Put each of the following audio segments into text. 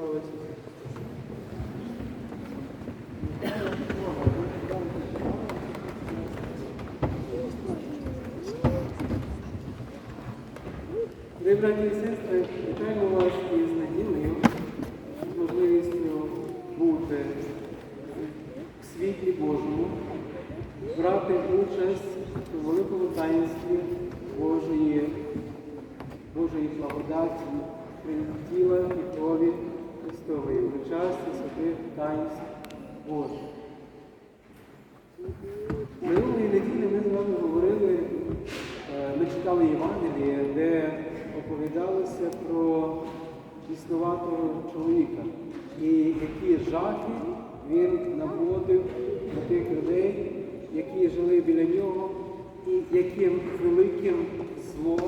Слава Ісусу Євангеліє, де оповідалося про існуватого чоловіка. І які жахи він наводив на тих людей, які жили біля нього, і яким великим зло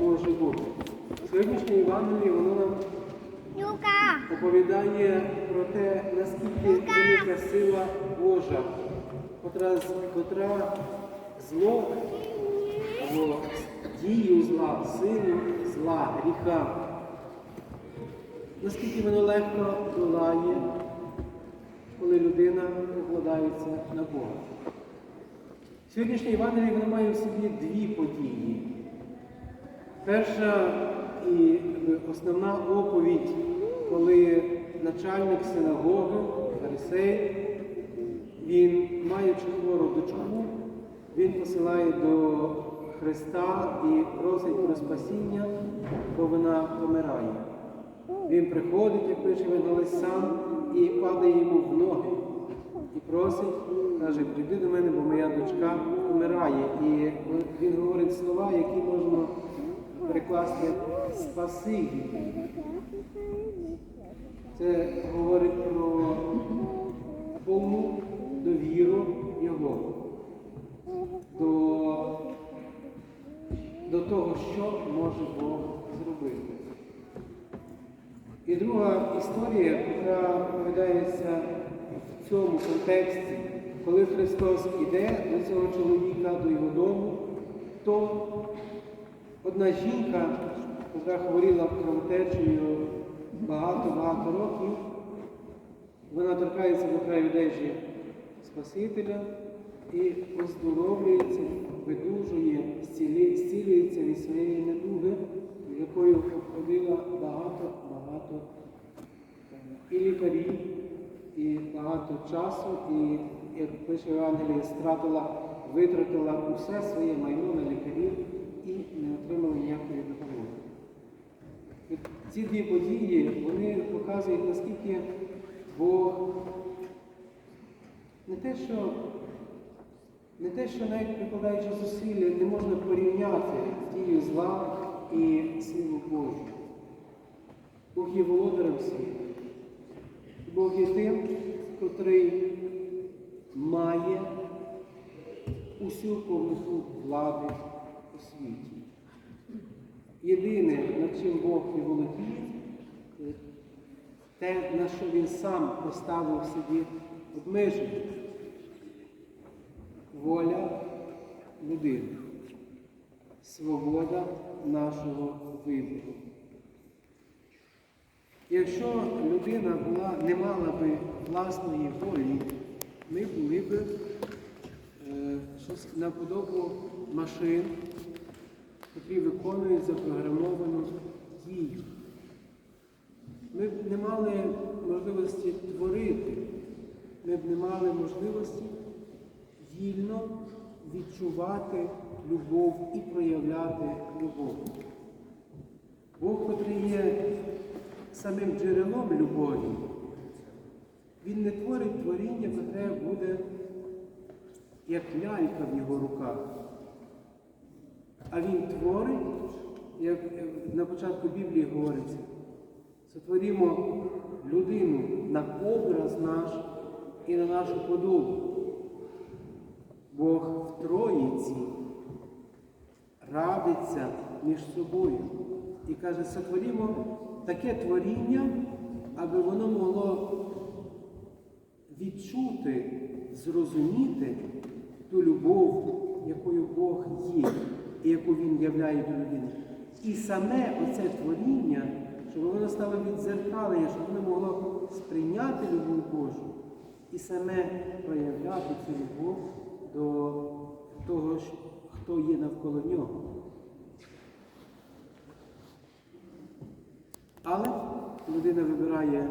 може бути. Сьогоднішнє Євангеліє воно нам оповідає про те, наскільки велика сила Божа, котра, котра зло або дію зла, силу зла, гріха, наскільки воно легко долає, коли людина покладається на Бога. Сьогоднішнє Євангеліє воно має в собі дві події. Перша і основна оповідь, коли начальник синагоги, фарисей, він має хвору дочку, він посилає до Христа і просить про спасіння, бо вона помирає. Він приходить, як пише Євангелист сам, і падає йому в ноги. І просить, каже, прийди до мене, бо моя дочка помирає. І він говорить слова, які можна перекласти спаси. Це говорить про повну довіру Його того, що може Бог зробити. І друга історія, яка оповідається в цьому контексті, коли Христос іде до цього чоловіка, до його дому, то одна жінка, яка хворіла кровотечею багато-багато років, вона торкається до краю одежі Спасителя і оздоровлюється, видужує, зцілюється від своєї недуги, якою обходила багато-багато і лікарів, і багато часу, і, як пише Євангеліє, стратила, витратила усе своє майно на лікарів і не отримала ніякої допомоги. Ці дві події вони показують, наскільки Бог не те, що не те, що навіть прикладаючи зусилля, не можна порівняти дію зла і силу Божу. Бог є володарем світу. Бог є тим, котрий має усю повноту влади у світі. Єдине, над чим Бог не володіє, те, на що він сам поставив собі обмеження. Воля людини, свобода нашого вибору. Якщо людина була, не мала би власної волі, ми були б е, щось наподобу машин, які виконують запрограмовану дію. Ми б не мали можливості творити, ми б не мали можливості вільно відчувати любов і проявляти любов. Бог, котрий є самим джерелом любові, Він не творить творіння, котре буде як лялька в його руках. А він творить, як на початку Біблії говориться, сотворімо людину на образ наш і на нашу подобу. Бог в Троїці радиться між собою і каже, сотворімо таке творіння, аби воно могло відчути, зрозуміти ту любов, якою Бог є і яку Він являє до людини. І саме оце творіння щоб воно стало відзеркалення, щоб воно могло сприйняти любов Божу і саме проявляти цю любов до того, хто є навколо нього. Але людина вибирає,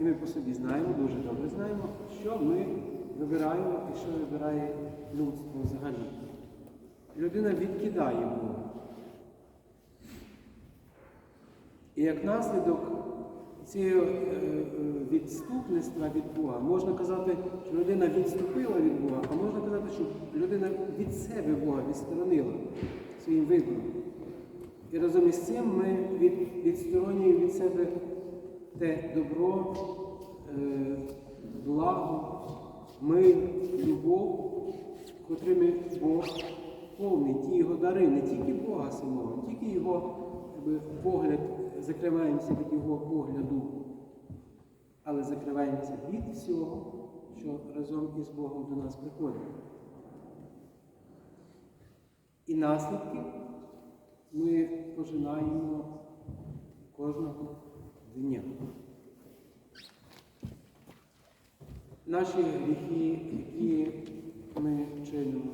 і ми по собі знаємо, дуже добре знаємо, що ми вибираємо і що вибирає людство взагалі. Людина відкидає Бога. І як наслідок цього е, е, відступництва від Бога, можна казати, що людина відступила від Бога, а можна казати, що людина від себе Бога відсторонила своїм вибором. І разом із цим ми від, відсторонюємо від себе те добро, е, благо, мир, любов, котрими Бог повний, ті його дари, не тільки Бога самого, тільки його якби, погляд, закриваємося від його погляду, але закриваємося від всього, що разом із Богом до нас приходить. І наслідки ми пожинаємо кожного дня. Наші гріхи, які ми чинимо,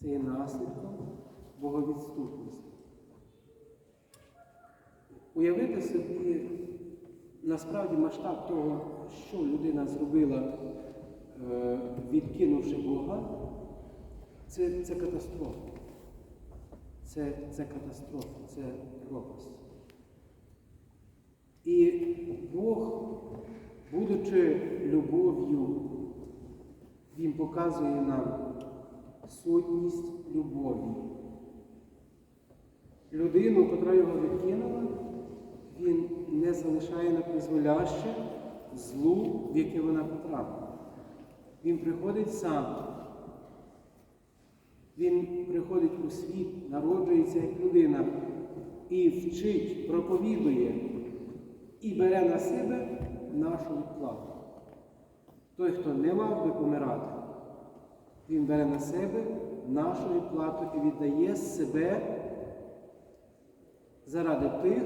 це є наслідком боговідступності. Уявити собі насправді масштаб того, що людина зробила, е, відкинувши Бога, це, це катастрофа. Це, це катастрофа, це пропасть. І Бог, будучи любов'ю, Він показує нам сутність любові. Людину, котра його відкинула, він не залишає на призволяще злу, в яке вона потрапила. Він приходить сам. Він приходить у світ, народжується як людина і вчить, проповідує і бере на себе нашу відплату. Той, хто не мав би помирати, він бере на себе нашу відплату і віддає себе заради тих,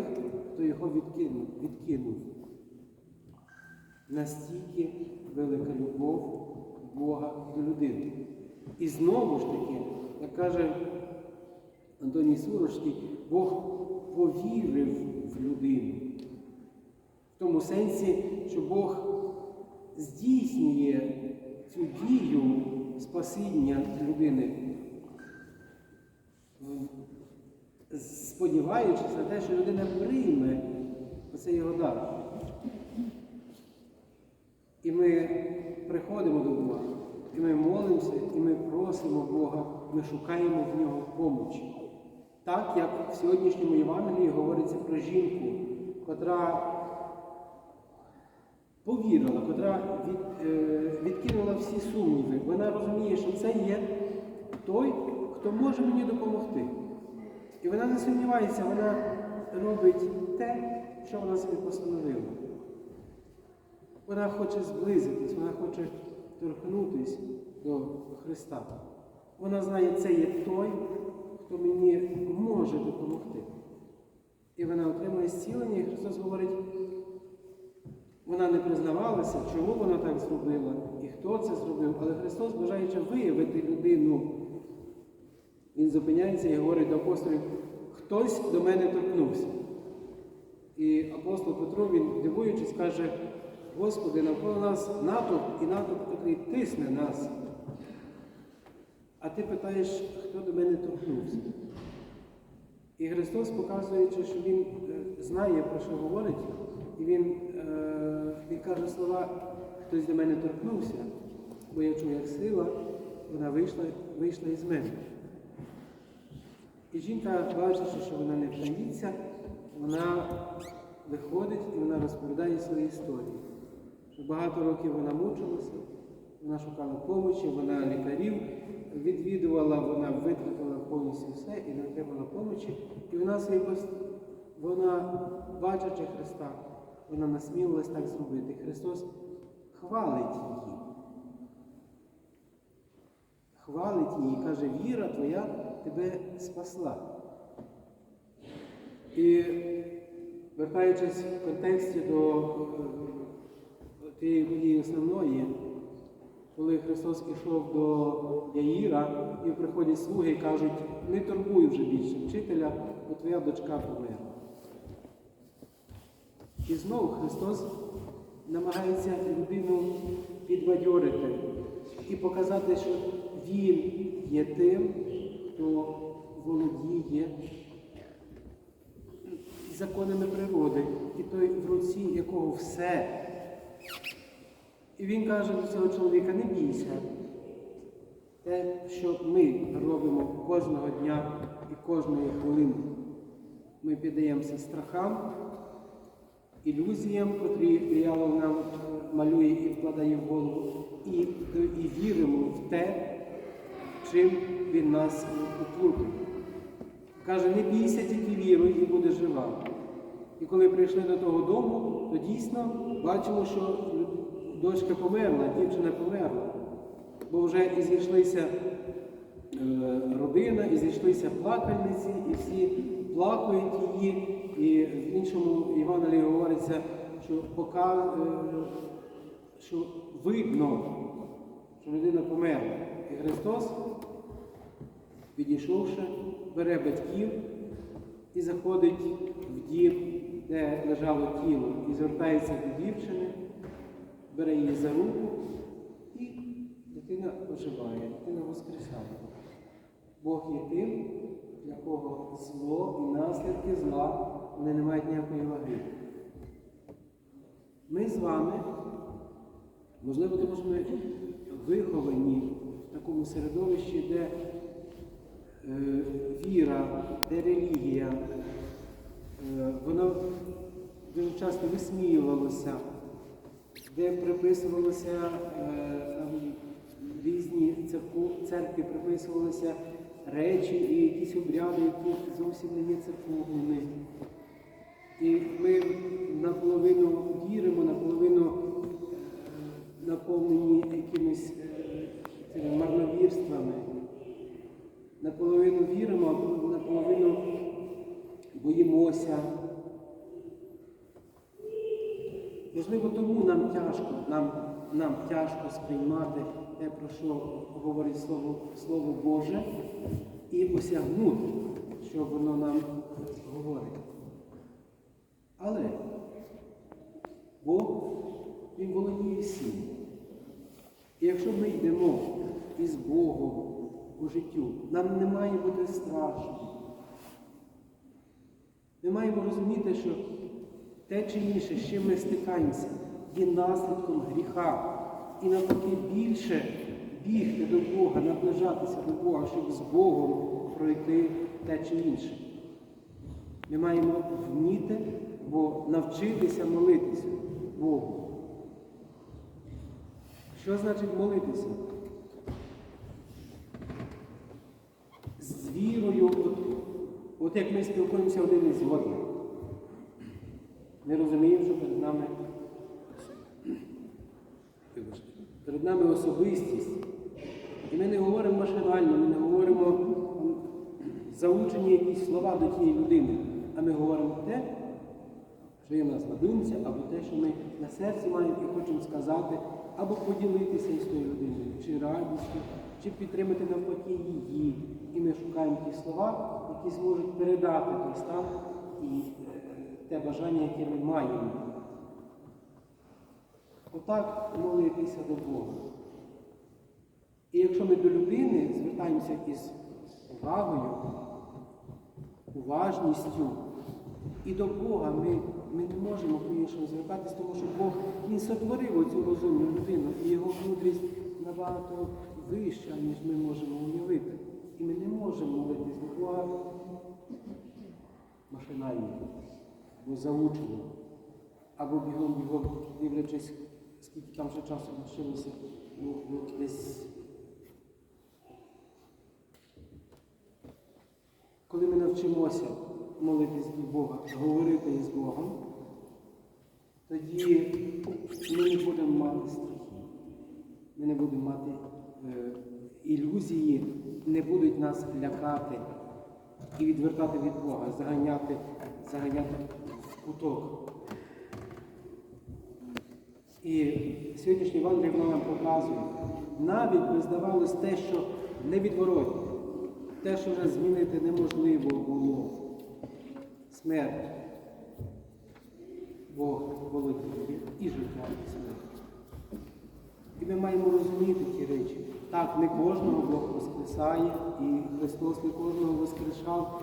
хто його відкинув. відкинув. Настільки велика любов Бога до людини. І знову ж таки, як каже Антоній Сурожський, Бог повірив в людину. В тому сенсі, що Бог здійснює цю дію спасіння людини, сподіваючись на те, що людина прийме оцей його дар. І ми приходимо до Бога, і ми молимося, і ми просимо Бога, ми шукаємо в нього помочі. Так, як в сьогоднішньому Євангелії говориться про жінку, котра повірила, котра від, е, відкинула всі сумніви. Вона розуміє, що це є той, хто може мені допомогти. І вона не сумнівається, вона робить те, що вона собі постановила. Вона хоче зблизитись, вона хоче торкнутись до Христа. Вона знає, це є той, хто мені може допомогти. І вона отримує зцілення, і Христос говорить, вона не признавалася, чому вона так зробила і хто це зробив, але Христос, бажаючи виявити людину, Він зупиняється і говорить до апостолів, хтось до мене торкнувся. І апостол Петро, він дивуючись, каже, Господи, навколо нас натовп і натовп, який тисне нас. А ти питаєш, хто до мене торкнувся? І Христос, показуючи, що Він е, знає, про що говорить, і Він, е, він каже слова, хтось до мене торкнувся, бо я чую, як сила, вона вийшла, вийшла із мене. І жінка, бачачи, що вона не боїться, вона виходить і вона розповідає свої історії. Що багато років вона мучилася, вона шукала помочі, вона лікарів відвідувала, вона витратила повністю все і не отримала помочі. І вона собі вона, бачачи Христа, вона насмілилась так зробити. Христос хвалить її. Хвалить її, каже, віра твоя тебе спасла. І Вертаючись в контексті до е, тієї події основної, коли Христос ішов до Яїра, і приходять слуги і кажуть, не турбуй вже більше вчителя, бо твоя дочка померла. І знову Христос намагається людину підбадьорити і показати, що Він є тим, хто володіє законами природи, і той в руці якого все. І він каже до цього чоловіка, не бійся. Те, що ми робимо кожного дня і кожної хвилини, ми піддаємося страхам, ілюзіям, котрі диявол нам малює і вкладає в голову, і, і віримо в те, чим він нас оплутує. Каже, не бійся, тільки віруй і будеш жива. І коли прийшли до того дому, то дійсно бачимо, що дочка померла, дівчина померла. Бо вже і зійшлися е, родина, і зійшлися плакальниці, і всі плакають її. І в іншому Євангелії говориться, що пока, е, що видно, що людина померла. І Христос, підійшовши, бере батьків і заходить в дім, де лежало тіло, і звертається до дівчини, бере її за руку, і дитина оживає, дитина воскресає. Бог є тим, для кого зло і наслідки зла вони не мають ніякої ваги. Ми з вами, можливо, тому що ми виховані в такому середовищі, де е, віра, де релігія, е, воно дуже часто висміювалося, де приписувалося е, там, різні церкви, приписувалися речі і якісь обряди, які зовсім не є церковними. І ми наполовину віримо, наполовину е, наповнені якимись е, марновірствами. Наполовину віримо, наполовину боїмося. Можливо, тому нам тяжко, нам, нам тяжко сприймати те, про що говорить Слово, Слово Боже, і осягнути, що воно нам говорить. Але Бог, Він володіє всім. І якщо ми йдемо із Богом у життю, нам не має бути страшно. Ми маємо розуміти, що те чи інше, з чим ми стикаємося, є наслідком гріха. І навпаки більше бігти до Бога, наближатися до Бога, щоб з Богом пройти те чи інше. Ми маємо вміти, бо навчитися молитися Богу. Що значить молитися? З вірою, от, як ми спілкуємося один із одним. Ми розуміємо, що перед нами перед нами особистість. І ми не говоримо машинально, ми не говоримо заучені якісь слова до тієї людини, а ми говоримо те, що є в нас на думці, або те, що ми на серці маємо і хочемо сказати, або поділитися із тою людиною, чи радістю, чи підтримати навпаки її. І ми шукаємо ті слова, які зможуть передати той стан і е, те бажання, яке ми маємо. Отак молитися до Бога. І якщо ми до людини звертаємося із увагою, уважністю, і до Бога ми, ми не можемо по-іншому звертатись, тому що Бог Він сотворив оцю розумну людину, і його мудрість набагато вища, ніж ми можемо уявити. І ми не можемо молитись Бога машинально, або заучено, або бігом-бігом, дивлячись, скільки там ще часу лишилося, ну, ну, десь. Коли ми навчимося молитись до Бога, говорити із Богом, тоді ми не будемо мати страхів, ми не будемо мати е, ілюзії, не будуть нас лякати і відвертати від Бога, заганяти, заганяти в куток. І сьогоднішній Євангелій воно нам показує, навіть би здавалось те, що невідворотне, те, що вже змінити неможливо було. Смерть. Бог володіє і життя, і смерть. І ми маємо розуміти ті не кожного Бог воскресає, і Христос не кожного воскрешав,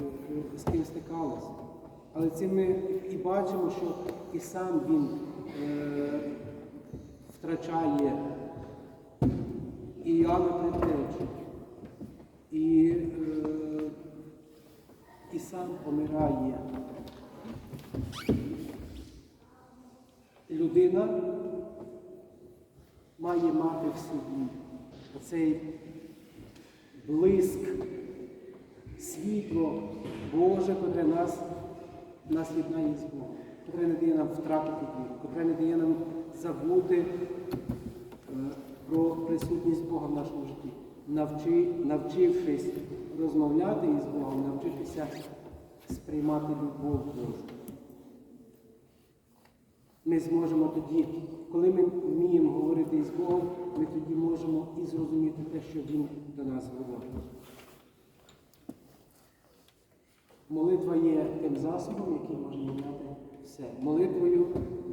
е, е, з ким стикалися. Але цим ми і бачимо, що і сам Він е, втрачає і Іоанна Предтечу, і, е, і сам помирає. Людина має мати в собі оцей блиск, світло Боже, котре нас, нас єднає з Богом, котре не дає нам втратити віру, котре не дає нам забути е, про присутність Бога в нашому житті, Навчи, навчившись розмовляти із Богом, навчитися сприймати любов Божу. Ми зможемо тоді, коли ми вміємо говорити із Богом, ми тоді можемо і зрозуміти те, що Він до нас говорить. Молитва є тим засобом, який може міняти все. Молитвою,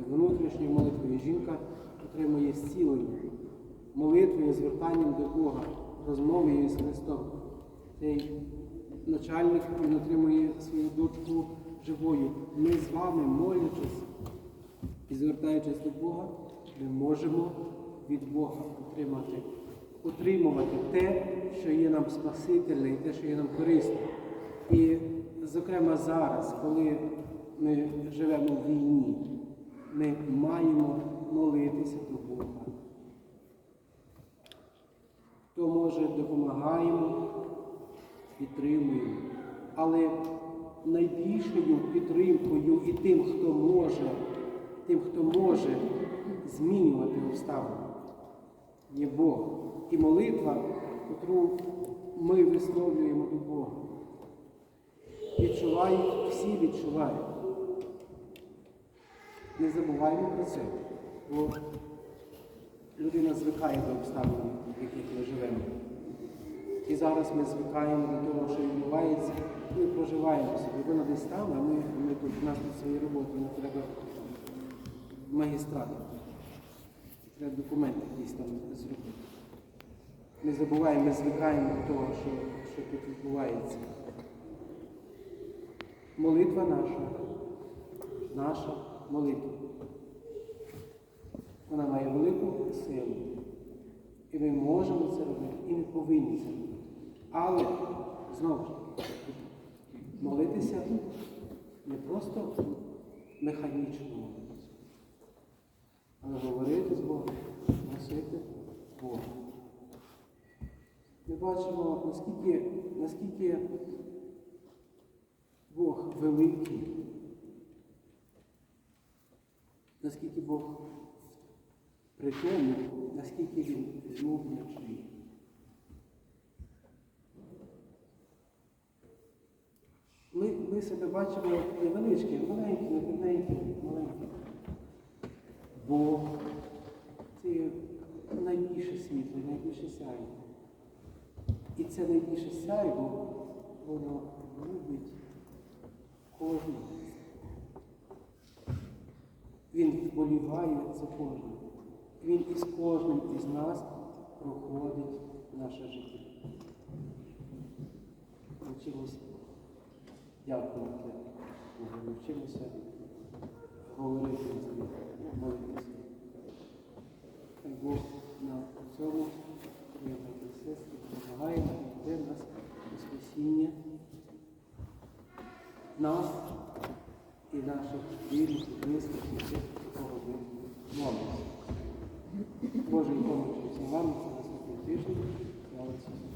внутрішньою молитвою жінка отримує зцілення. Молитвою, звертанням до Бога, розмовою з Христом. Цей начальник він отримує свою дочку живою. Ми з вами, молячись і звертаючись до Бога, ми можемо від Бога отримати, отримувати те, що є нам спасительне і те, що є нам корисне. І, зокрема, зараз, коли ми живемо в війні, ми маємо молитися до Бога. Хто може, допомагаємо, підтримуємо. Але найбільшою підтримкою і тим, хто може, тим, хто може змінювати обставини, є Бог. І молитва, яку ми висловлюємо до Бога. Відчувають, всі відчувають. Не забуваємо про це, бо людина звикає до обставин, в яких ми живемо. І зараз ми звикаємо до того, що відбувається, ми проживаємо собі. Вона десь там, а ми, ми тут, у нас тут свої роботи, нам треба магістрати. Треба документи якісь там зробити. Не забуваємо, ми звикаємо до того, що, що тут відбувається. Молитва наша, наша молитва. Вона має велику силу. І ми можемо це робити, і ми повинні це робити. Але, знову ж таки, молитися не просто механічно говорити з Богом, просити Бога. Ми бачимо, наскільки, наскільки Бог великий, наскільки Бог при тому, наскільки він люблячий. Ми, ми себе бачимо невеличкі, маленькі, маленькі, маленькі. Бог це найбільше світло, найбільше сяйво. І це найбільше сяйво, воно любить кожного. Він вболіває за кожним. Він із кожним із нас проходить наше життя. Вчимося дякувати вчимося говорити з ним, молитися. Бог нам у цьому, брати і сестри, допомагає веде нас спасіння нас і наших вірних близьких кого ми молимося. Божої помочі всім вам на наступний тиждень.